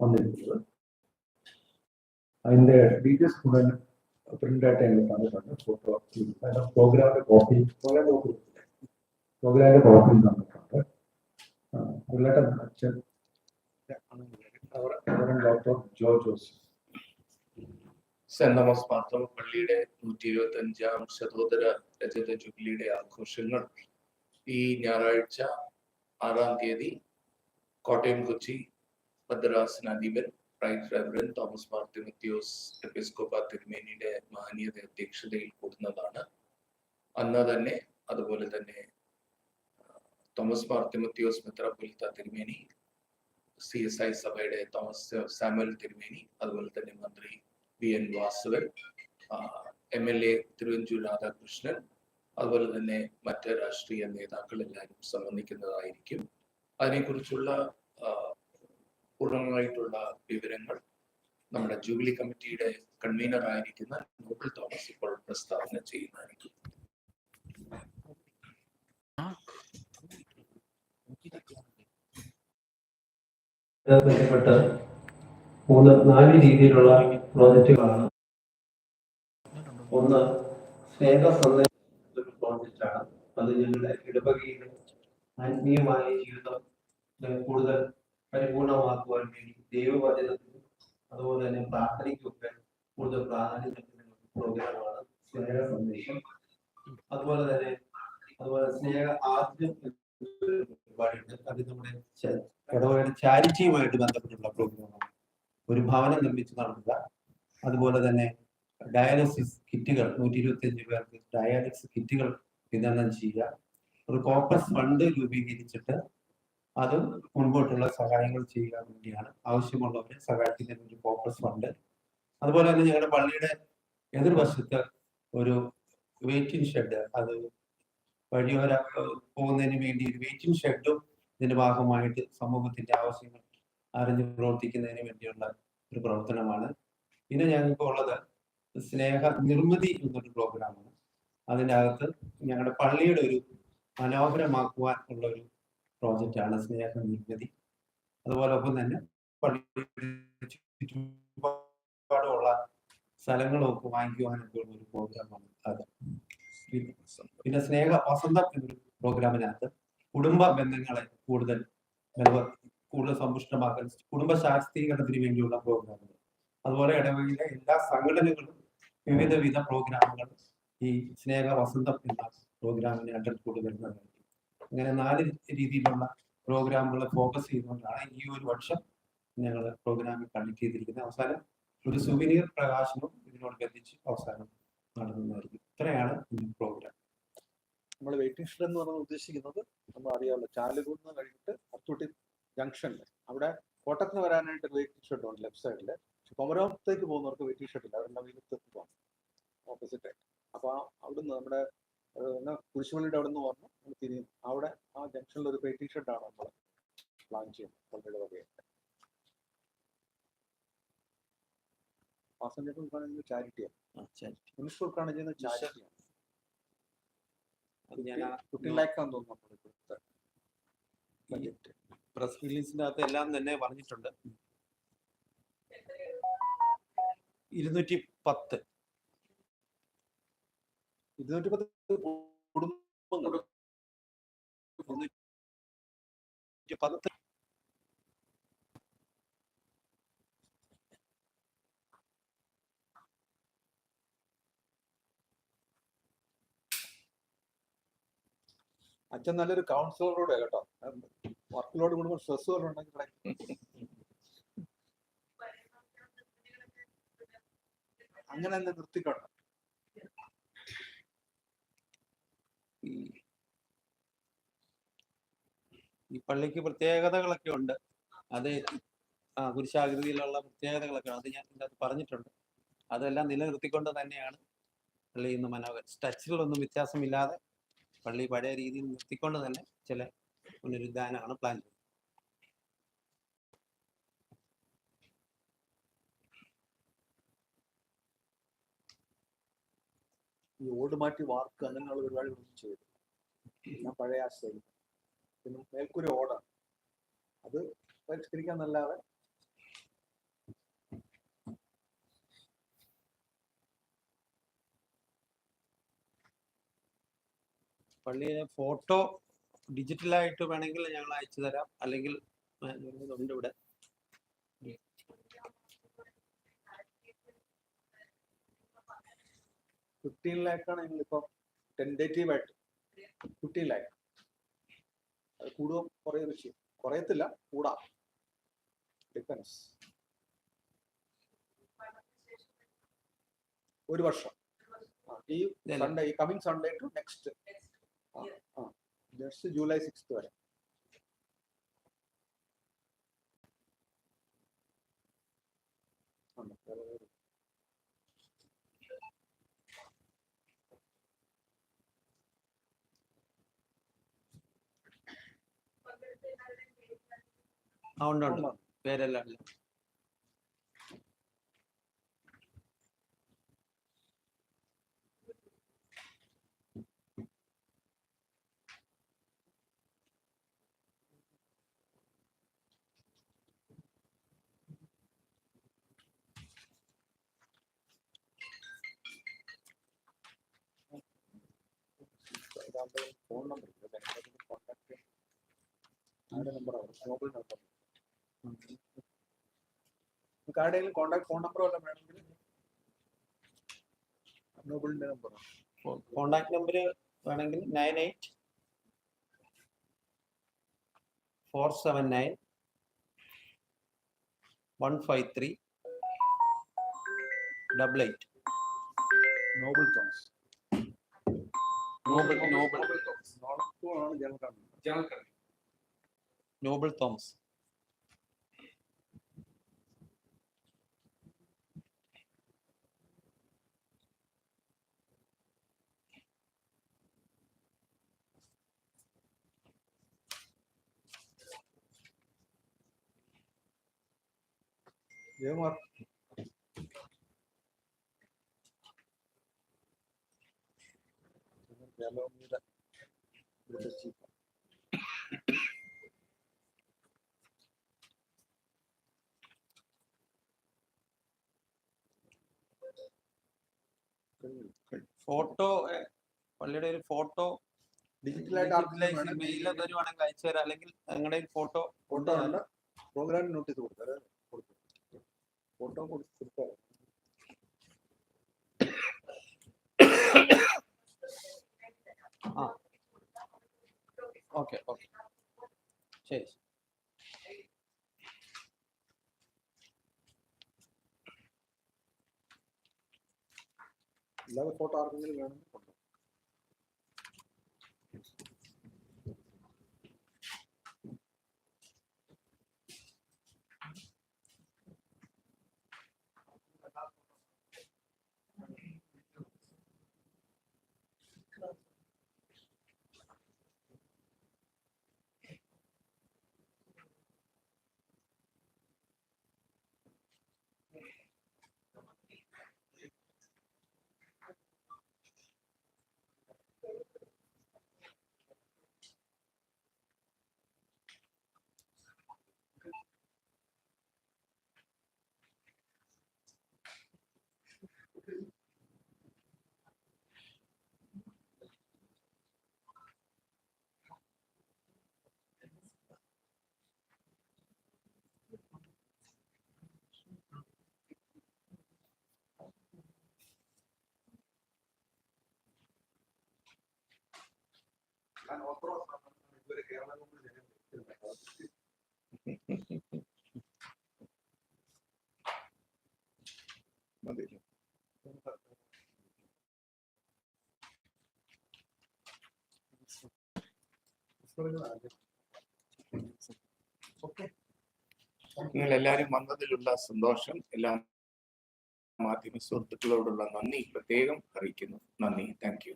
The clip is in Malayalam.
വന്നിരിക്കുന്നത്. അതിന്റെ ഡീറ്റെയിൽസ് മുഴുവൻ പ്രിന്റ് ആയിട്ട് ഞങ്ങൾ തന്നിട്ടുണ്ട് ഫോട്ടോ പ്രോഗ്രാമിന്റെ കോപ്പി പ്രോഗ്രാം കോപ്പി പ്രോഗ്രാമിന്റെ കോപ്പി തന്നിട്ടുണ്ട് റിലേറ്റഡ് അച്ഛൻ ഡോക്ടർ ജോ ജോസ്. സെന്റ് തോമസ് മാർത്തോമ പള്ളിയുടെ നൂറ്റി ഇരുപത്തി അഞ്ചാം ശതോദര രജത ജൂബിലിയുടെ ആഘോഷങ്ങൾ ഈ ഞായറാഴ്ച ആറാം തീയതി Kottayam Kochi ഭദ്രാസനാധിപൻ right reverend Thomas Mar Timotheos Episcopa തിരുമേനിയുടെ മാന്യത അധ്യക്ഷതയിൽ കൂടുന്നതാണ്. അന്ന് തന്നെ അതുപോലെ തന്നെ തോമസ് മാർ തിമത്യോസ് മെത്രാപ്പൊലിത്ത തിരുമേനി സി എസ് ഐ സഭയുടെ തോമസ് സാമുവൽ തിരുമേനി അതുപോലെ തന്നെ മന്ത്രി V N Vasavan M L A Thiruvanchoor Radhakrishnan അതുപോലെ തന്നെ മറ്റ് രാഷ്ട്രീയ നേതാക്കൾ എല്ലാവരും സംബന്ധിക്കുന്നതായിരിക്കും. അതിനെക്കുറിച്ചുള്ള പൂർണമായിട്ടുള്ള വിവരങ്ങൾ നമ്മുടെ ജൂബിലി കമ്മിറ്റിയുടെ കൺവീനർ ആയിരിക്കുന്ന നോബിൾ തോമസ് ഇപ്പോൾ പ്രസ്താവന ചെയ്യുന്നതായിരിക്കും. ബന്ധപ്പെട്ട് മൂന്ന് നാല് രീതിയിലുള്ള പ്രോജക്റ്റുകളാണ്. ഒന്ന് സ്നേഹ സന്ദേശം പ്രോജക്റ്റാണ്. അത് ഞങ്ങളുടെ ഇടവകയിലെ ആത്മീയമായ ജീവിതം കൂടുതൽ പരിപൂർണമാക്കുവാൻ വേണ്ടി ദൈവവചനത്തിനും അതുപോലെ തന്നെ പ്രാർത്ഥനയ്ക്കൊക്കെ കൂടുതൽ പ്രാധാന്യം നൽകുന്ന പ്രോഗ്രാമാണ് സ്നേഹ സന്ദേശം. അതുപോലെ തന്നെ അതുപോലെ സ്നേഹ ആദ്യം അത് നമ്മുടെ ഇടവകയുടെ ചാരിറ്റിയുമായിട്ട് ബന്ധപ്പെട്ടുള്ള പ്രോഗ്രാമാണ് ഒരു ഭവനം നിർമ്മിച്ച് നടത്തുക. അതുപോലെ തന്നെ ഡയാലിസിസ് കിറ്റുകൾ നൂറ്റി ഇരുപത്തി അഞ്ച് പേർക്ക് ഡയാലിസിസ് കിറ്റുകൾ വിതരണം ചെയ്യുക. ഒരു കോപ്പസ് ഫണ്ട് രൂപീകരിച്ചിട്ട് അതും മുൻപോട്ടുള്ള സഹായങ്ങൾ ചെയ്യുക വേണ്ടിയാണ്. ആവശ്യമുള്ളവരെ സഹായിക്കുന്നതിന് ഒരു ഫോക്കസ് ഫണ്ട് അതുപോലെ തന്നെ ഞങ്ങളുടെ പള്ളിയുടെ എതിർവശത്ത് ഒരു വെയിറ്റിംഗ് ഷെഡ് അത് വഴിയോര പോകുന്നതിന് വേണ്ടി ഒരു വെയിറ്റിംഗ് ഷെഡും ഇതിന്റെ ഭാഗമായിട്ട് സമൂഹത്തിന്റെ ആവശ്യങ്ങൾ അറിഞ്ഞ് പ്രവർത്തിക്കുന്നതിന് വേണ്ടിയുള്ള ഒരു പ്രവർത്തനമാണ്. പിന്നെ ഞങ്ങൾക്ക് ഉള്ളത് സ്നേഹ നിർമ്മിതി എന്നൊരു പ്രോഗ്രാമാണ് അതിന്റെ അകത്ത് ഞങ്ങളുടെ പള്ളിയുടെ ഒരു മനോഹരമാക്കുവാൻ ഉള്ള ഒരു പ്രോജക്റ്റാണ് സ്നേഹ നിർമ്മിതി അതുപോലെ ഒപ്പം തന്നെ ചുറ്റുപാടുള്ള സ്ഥലങ്ങളൊക്കെ വാങ്ങിക്കുവാനൊക്കെ ഒരു പ്രോഗ്രാമാണ് അത്. പിന്നെ സ്നേഹ വസന്തം എന്നൊരു പ്രോഗ്രാമിനകത്ത് കുടുംബ ബന്ധങ്ങളെ കൂടുതൽ കൂടുതൽ സമ്പുഷ്ടമാക്കാൻ കുടുംബ ശാസ്ത്രീകരണത്തിന് വേണ്ടിയുള്ള പ്രോഗ്രാമുകൾ അതുപോലെ ഇടവകയിലെ എല്ലാ സംഘടനകളും വിവിധ വിധ പ്രോഗ്രാമുകൾ ഈ സ്നേഹ വസന്തം എന്ന പ്രോഗ്രാമിനെ അറ്റൻഡ് കൊണ്ടുവരുന്നതായിരിക്കും അങ്ങനെ നാല് രീതിയിലുള്ള പ്രോഗ്രാമുകൾ ഫോക്കസ് ചെയ്തുകൊണ്ടാണ് ഈ ഒരു വർഷം ഞങ്ങൾ പ്രോഗ്രാമിൽ കണ്ടക്ട് ചെയ്തിരിക്കുന്നത്. അവസാനം ഒരു സുവിനീർ പ്രകാശനവും ഇതിനോട് ബന്ധിച്ച് അവസാനം നടന്നതായിരിക്കും. ഇത്രയാണ് പ്രോഗ്രാം നമ്മൾ വെയിറ്റിംഗ് ഷെഡ് എന്ന് പറഞ്ഞാൽ ഉദ്ദേശിക്കുന്നത് നമ്മൾ അറിയാമല്ലോ. ചാലുകുന്ന് കഴിഞ്ഞിട്ട് അത്തൂട്ടി ജംഗ്ഷനിൽ അവിടെ കോട്ടത്തിന് വരാനായിട്ട് വെയിറ്റിംഗ് ഷെഡ് ഉണ്ട് ലെഫ്റ്റ് സൈഡിൽ കൊമരത്തേക്ക് പോകുന്നവർക്ക് വെയിറ്റിംഗ് ഷെഡ് ഇല്ല. അവരുടെ വെയിലത്ത് പോകണം ഓപ്പോസിറ്റ് അപ്പോൾ അവിടുന്ന് നമ്മുടെ കുരിശുമലയുടെ അവിടെ നിന്ന് അവിടെ ആ ഒരു ഷെഡാണ് നമ്മൾ പ്ലാൻ ചെയ്യുന്നത്? പള്ളിയുടെ വകയായിട്ട് പാസഞ്ചർ ഉൾക്കാണെങ്കിൽ ചാരിറ്റിയാണ് മുനിസിപ്പൽ ചെയ്യുന്നത് ചാരിറ്റിയാണ് തോന്നുന്നു നമ്മൾ പ്രസ് റിലീസിന്റെ അകത്ത് എല്ലാം തന്നെ പറഞ്ഞിട്ടുണ്ട്. ഇരുന്നൂറ്റി പത്ത് ഇരുന്നൂറ്റി പത്ത് കുടുംബങ്ങൾ പത്ത് അച്ഛൻ നല്ലൊരു കൗൺസിലറോട് കേട്ടോ. വർക്ക് ലോഡ് കൂടുമ്പോൾ സ്ട്രെസ് ഉണ്ടെങ്കിൽ അങ്ങനെ തന്നെ നിർത്തിക്കോട്ടെ. ഈ പള്ളിക്ക് പ്രത്യേകതകളൊക്കെ ഉണ്ട്. അത് ആ കുരിശാകൃതിയിലുള്ള പ്രത്യേകതകളൊക്കെ. അത് ഞാൻ ഇതിനകത്ത് പറഞ്ഞിട്ടുണ്ട്. അതെല്ലാം നിലനിർത്തിക്കൊണ്ട് തന്നെയാണ് പള്ളി ഇന്ന് മനോഹര ടച്ചിലൊന്നും വ്യത്യാസമില്ലാതെ പള്ളി പഴയ രീതിയിൽ നിർത്തിക്കൊണ്ട് തന്നെ ചില പുനരുദ്ധാനമാണ് പ്ലാൻ ചെയ്യുന്നത് ഈ ഓട് മാറ്റി വാർക്ക് അങ്ങനെയുള്ള പരിപാടികളൊന്നും ചെയ്തു ഞാൻ പഴയ ആശയം പിന്നെ മേൽക്കൂര ഓട. അത് പരിഷ്കരിക്കാൻ നല്ലാതെ പള്ളിയിലെ ഫോട്ടോ ഡിജിറ്റലായിട്ട് വേണമെങ്കിൽ ഞങ്ങൾ അയച്ചു തരാം. അല്ലെങ്കിൽ ഉണ്ട് ഇവിടെ. ഫിഫ്റ്റീൻ ലാക്കാണ് ഞങ്ങളിപ്പോൾ ടെന്റേറ്റീവ് ആയിട്ട്. ഫിഫ്റ്റീൻ ലാക്ക്. അത് കൂടുക കുറയുക ചെയ്യും കുറയത്തില്ല കൂടാം. ഡിപ്പെൻസ് ഒരു വർഷം. ഈ സൺഡേ ഈ coming Sunday to next next July sixth വരെ. ഉണ്ട്. ഉണ്ട്. പേരെല്ലാം ഉണ്ട്. ഫോൺ നമ്പർ നമ്പർ കോൺടാക്ട് ആരുടെ നമ്പറാണ് മൊബൈൽ നമ്പർ നിങ്ങൾക്ക് ആരുടെയെങ്കിലും കോൺടാക്ട് ഫോൺ നമ്പർ വല്ലതും വേണമെങ്കിൽ നോബിളിന്റെ നമ്പർ കോണ്ടാക്ട് നമ്പർ വേണമെങ്കിൽ nine eight four seven nine one five three double eight Noble Thomas Noble Noble ആണ് നോബിൾ തോമസ് ജയകുമാർ ഇവിടുത്തെ ചീഫ് ഫോട്ടോ പള്ളിയുടെ ഒരു ഫോട്ടോ ഡിജിറ്റലായിട്ട് മെയിൽ വരുവാണെങ്കിൽ അയച്ചു തരാം. അല്ലെങ്കിൽ നിങ്ങളുടെ ഫോട്ടോ ഫോട്ടോ പ്രോഗ്രാം നോട്ടീസ് കൊടുത്തത് ഫോട്ടോ കൊടുത്താൽ ഓക്കെ ഓക്കെ ശരി ഫോട്ടോ ആർക്കെങ്കിലും വേണമെങ്കിൽ നിങ്ങൾ എല്ലാവരും വന്നതിലുള്ള സന്തോഷം എല്ലാ മാധ്യമ സുഹൃത്തുക്കളോടുള്ള നന്ദി. പ്രത്യേകം അറിയിക്കുന്നു. നന്ദി. Thank you